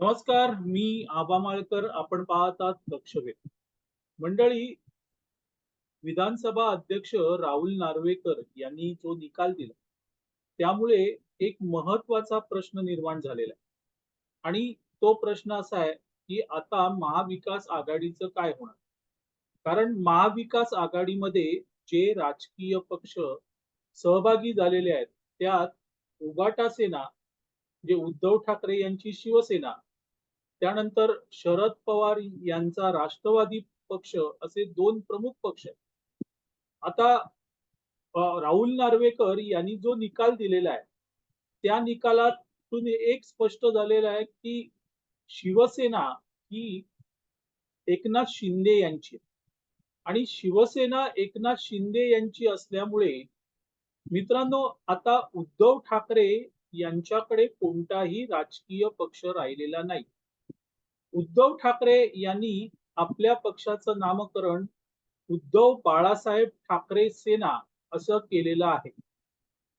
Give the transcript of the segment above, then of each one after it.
नमस्कार मी आबा माळकर. आपण पाहतात लक्षवेध. मंडळी विधानसभा अध्यक्ष राहुल नार्वेकर यांनी जो निकाल दिला त्यामुळे एक महत्त्वाचा प्रश्न निर्माण झालेला आहे. आणि तो प्रश्न असा आहे की आता महाविकास आघाडीचं काय होणार? कारण महाविकास आघाडीमध्ये जे राजकीय पक्ष सहभागी झालेले आहेत त्यात उगाटा सेना जे उद्धव ठाकरे यांची शिवसेना त्यानंतर शरद पवार यांचा राष्ट्रवादी पक्ष असे दोन प्रमुख पक्ष आहेत. आता राहुल नार्वेकर यांनी जो निकाल दिलेला आहे त्या निकालातून एक स्पष्ट झालेलं आहे की शिवसेना ही एकनाथ शिंदे यांची आणि शिवसेना एकनाथ शिंदे यांची असल्यामुळे मित्रांनो आता उद्धव ठाकरे यांच्याकडे कोणताही राजकीय पक्ष राहिलेला नाही. उद्धव ठाकरे यांनी आपल्या पक्षाचं नामकरण उद्धव बाळासाहेब ठाकरे सेना असं केलेलं आहे.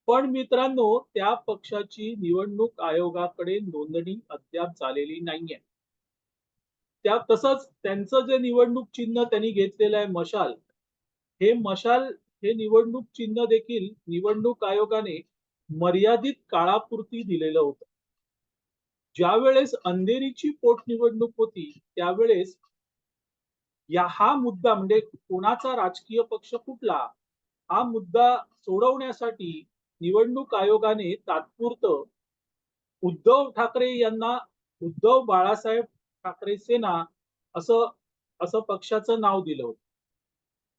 पण मित्रांनो त्या पक्षाची निवडणूक आयोगाकडे नोंदणी अद्याप झालेली नाहीये. त्या तसंच त्यांचं जे निवडणूक चिन्ह त्यांनी घेतलेलं आहे मशाल हे मशाल हे निवडणूक चिन्ह देखील निवडणूक आयोगाने मर्यादित काळापुरती दिलेलं होतं. ज्या वेळेस अंधेरीची पोटनिवडणूक होती त्यावेळेस या हा मुद्दा म्हणजे कोणाचा राजकीय पक्ष कुठला हा मुद्दा सोडवण्यासाठी निवडणूक आयोगाने तात्पुरतं उद्धव ठाकरे यांना उद्धव बाळासाहेब ठाकरे सेना असं असं पक्षाचं नाव दिलं होतं.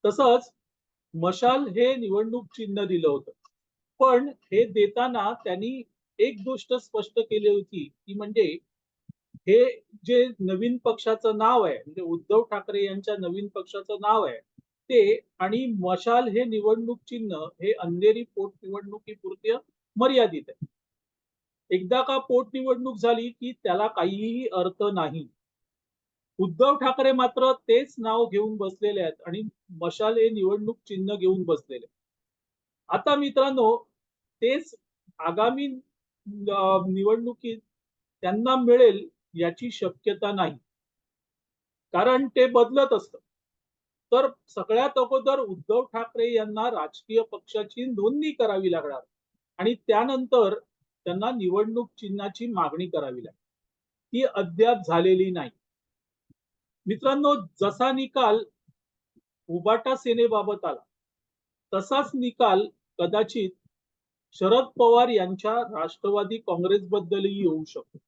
तसंच मशाल हे निवडणूक चिन्ह दिलं होतं. पण हे देताना त्यांनी एक गोष्ट स्पष्ट केली होती ती म्हणजे हे जे नवीन पक्षाचं नाव आहे म्हणजे उद्धव ठाकरे यांच्या नवीन पक्षाचं नाव आहे ते आणि मशाल हे निवडणूक चिन्ह हे अंधेरी पोटनिवडणुकीपुरते मर्यादित आहे. एकदा का पोटनिवडणूक झाली की त्याला काहीही अर्थ नाही. उद्धव ठाकरे मात्र तेच नाव घेऊन बसलेले आहेत आणि मशाल हे निवडणूक चिन्ह घेऊन बसलेले आता मित्रांनो तेच आगामी निवडणुकीत त्यांना मिळेल याची शक्यता नाही. कारण ते बदलत असतं तर सगळ्यात अगोदर उद्धव ठाकरे यांना राजकीय पक्षाची नोंदणी करावी लागणार आणि त्यानंतर त्यांना निवडणूक चिन्हाची मागणी करावी लागेल ती अद्याप झालेली नाही. मित्रांनो जसा निकाल उबाटा सेनेबाबत आला तसाच निकाल कदाचित शरद पवार यांच्या राष्ट्रवादी काँग्रेसबद्दलही येऊ शकतो.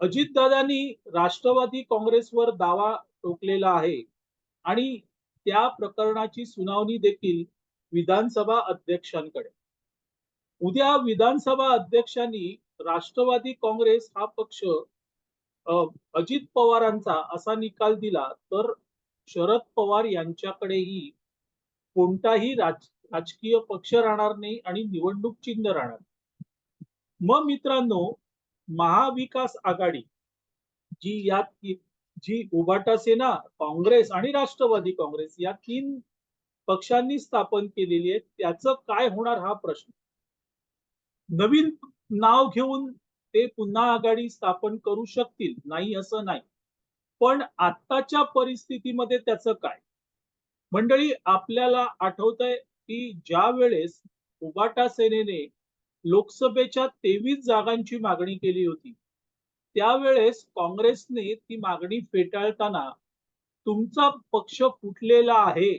अजितदादांनी राष्ट्रवादी काँग्रेसवर दावा ठोकलेला आहे आणि त्या प्रकरणाची सुनावणी देखील विधानसभा अध्यक्षांकडे. उद्या विधानसभा अध्यक्षांनी राष्ट्रवादी काँग्रेस हा पक्ष अजित पवारांचा असा निकाल दिला तर शरद पवार यांच्याकडेही कोणताही राज राजकीय पक्ष राहणार नाही आणि निवडणूक चिन्ह राहणार नाही. मग मित्रांनो महाविकास आघाडी जी या जी उबाटा सेना काँग्रेस आणि राष्ट्रवादी काँग्रेस या तीन पक्षांनी स्थापन केलेली आहे त्याचं काय होणार हा प्रश्न? नवीन नाव घेऊन ते पुन्हा आघाडी स्थापन करू शकतील? नाही असं नाही. पण आत्ताच्या परिस्थितीमध्ये त्याचं काय? मंडळी आपल्याला आठवतंय की ज्या वेळेस उबाटा सेनेने लोकसभेच्या तेवीस जागांची मागणी केली होती त्यावेळेस काँग्रेसने ती मागणी फेटाळताना तुमचा पक्ष फुटलेला आहे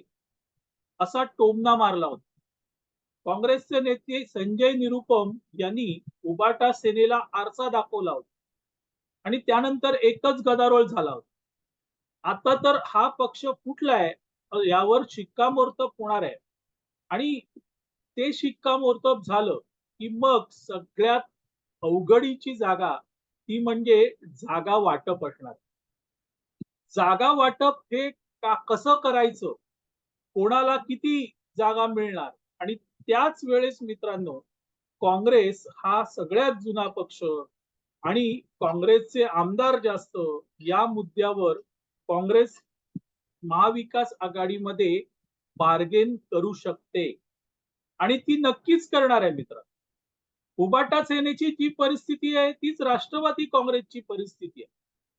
असा टोमना मारला होता. काँग्रेसचे नेते संजय निरुपम यांनी उबाटा सेनेला आरसा दाखवला होता आणि त्यानंतर एकच गदारोळ झाला होता. आता तर हा पक्ष फुटलाय यावर शिक्कामोर्तब होणार आहे. आणि ते शिक्कामोर्तब झालं की मग सगळ्यात अवघडीची जागा ती म्हणजे जागा वाटप असणार. जागा वाटप हे का कसं करायचं? कोणाला किती जागा मिळणार? आणि त्याच वेळेस मित्रांनो काँग्रेस हा सगळ्यात जुना पक्ष आणि काँग्रेसचे आमदार जास्त या मुद्द्यावर काँग्रेस महाविकास आघाडीमध्ये बार्गेन करू शकते. आणि ती नक्कीच करणार आहे मित्र. उबाटा सेनेची जी परिस्थिती आहे तीच राष्ट्रवादी काँग्रेसची परिस्थिती आहे.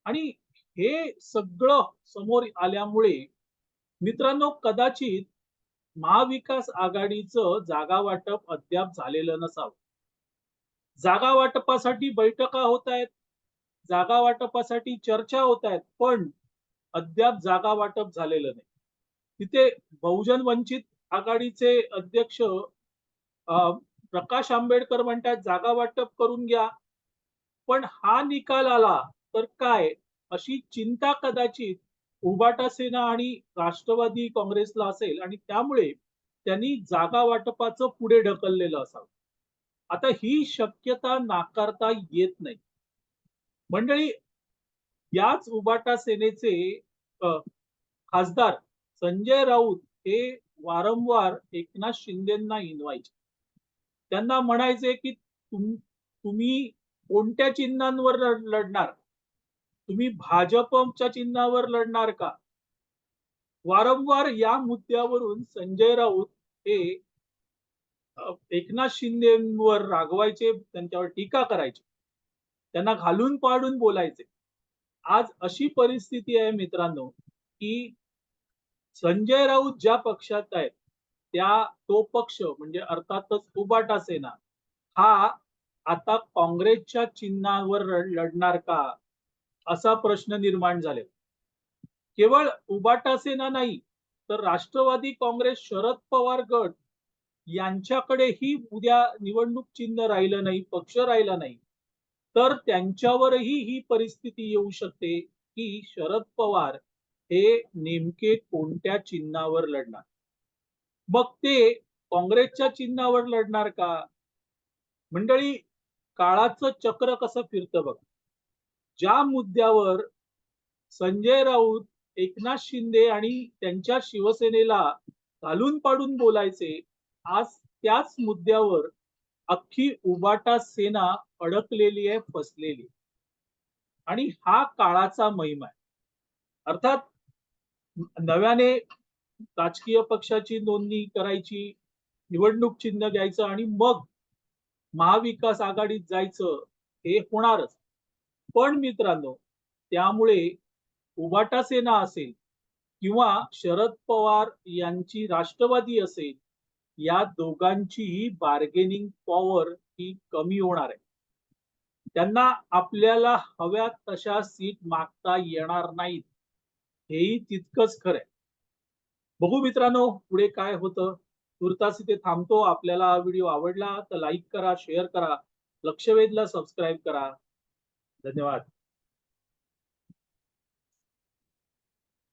आणि हे सगळं समोर आल्यामुळे मित्रांनो कदाचित महाविकास आघाडीचं जागा वाटप अद्याप झालेलं नसावं. जागा वाटपासाठी बैठका होत आहेत जागा वाटपासाठी चर्चा होत आहेत पण अद्याप जागा वाटप झालेलं नाही. तिथे बहुजन वंचित आघाडीचे अध्यक्ष अं, प्रकाश आंबेडकर म्हणतात जागा वाटप करून घ्या. पण हा निकाल आला तर काय? अशी चिंता कदाचित उबाटा सेना आणि राष्ट्रवादी काँग्रेसला असेल आणि त्यामुळे त्यांनी जागा वाटपाचं पुढे ढकललेलं असावं. आता ही शक्यता नाकारता येत नाही. मंडळी याच उबाटा सेनेचे खासदार संजय राऊत हे वारंवार एकनाथ शिंदेना इनवायचे त्यांना म्हणायचे की तुम तुम्ही कोणत्या चिन्हांवर लढणार? तुम्ही भाजपच्या चिन्हावर लढणार का? वारंवार या मुद्द्यावरून संजय राऊत हे एकनाथ शिंदेवर रागवायचे त्यांच्यावर टीका करायचे. त्यांना घालून पाडून बोलायचे. आज अशी परिस्थिती आहे मित्रांनो की संजय राऊत ज्या पक्षात आहेत त्या तो पक्ष म्हणजे अर्थातच उबाटा सेना हा आता काँग्रेसच्या चिन्हावर लढणार का असा प्रश्न निर्माण झाले. केवळ उबाटा सेना नाही तर राष्ट्रवादी काँग्रेस शरद पवार गट यांच्याकडेही उद्या निवडणूक चिन्ह राहिलं नाही पक्ष राहिला नाही तर त्यांच्यावरही ही परिस्थिती येऊ शकते की शरद पवार हे नेमके कोणत्या चिन्हावर लढणार? मग ते काँग्रेसच्या चिन्हावर लढणार का? मंडळी काळाचं चक्र कसं फिरतं बघ. ज्या मुद्द्यावर संजय राऊत एकनाथ शिंदे आणि त्यांच्या शिवसेनेला घालून पाडून बोलायचे आज त्याच मुद्द्यावर अख्खी उबाटा सेना अडकलेली आहे फसलेली आणि हा काळाचा महिमा आहे. अर्थात नव्याने राजकीय पक्षाची नोंदणी करायची निवडणूक चिन्ह घ्यायचं आणि मग महाविकास आघाडीत जायचं हे होणारच. पण मित्रांनो त्यामुळे उबाटा सेना असेल किंवा शरद पवार यांची राष्ट्रवादी असेल या दोघांचीही बार्गेनिंग पॉवर ही कमी होणार आहे. त्यांना आपल्याला हव्या तशा सीट मागता येणार नाहीत. हेही तितकंच खरंय. बघू मित्रांनो पुढे काय होतं. तुर्तास इथे थांबतो. आपल्याला हा व्हिडिओ आवडला तर लाईक करा शेअर करा. लक्षवेधला सबस्क्राईब करा. धन्यवाद.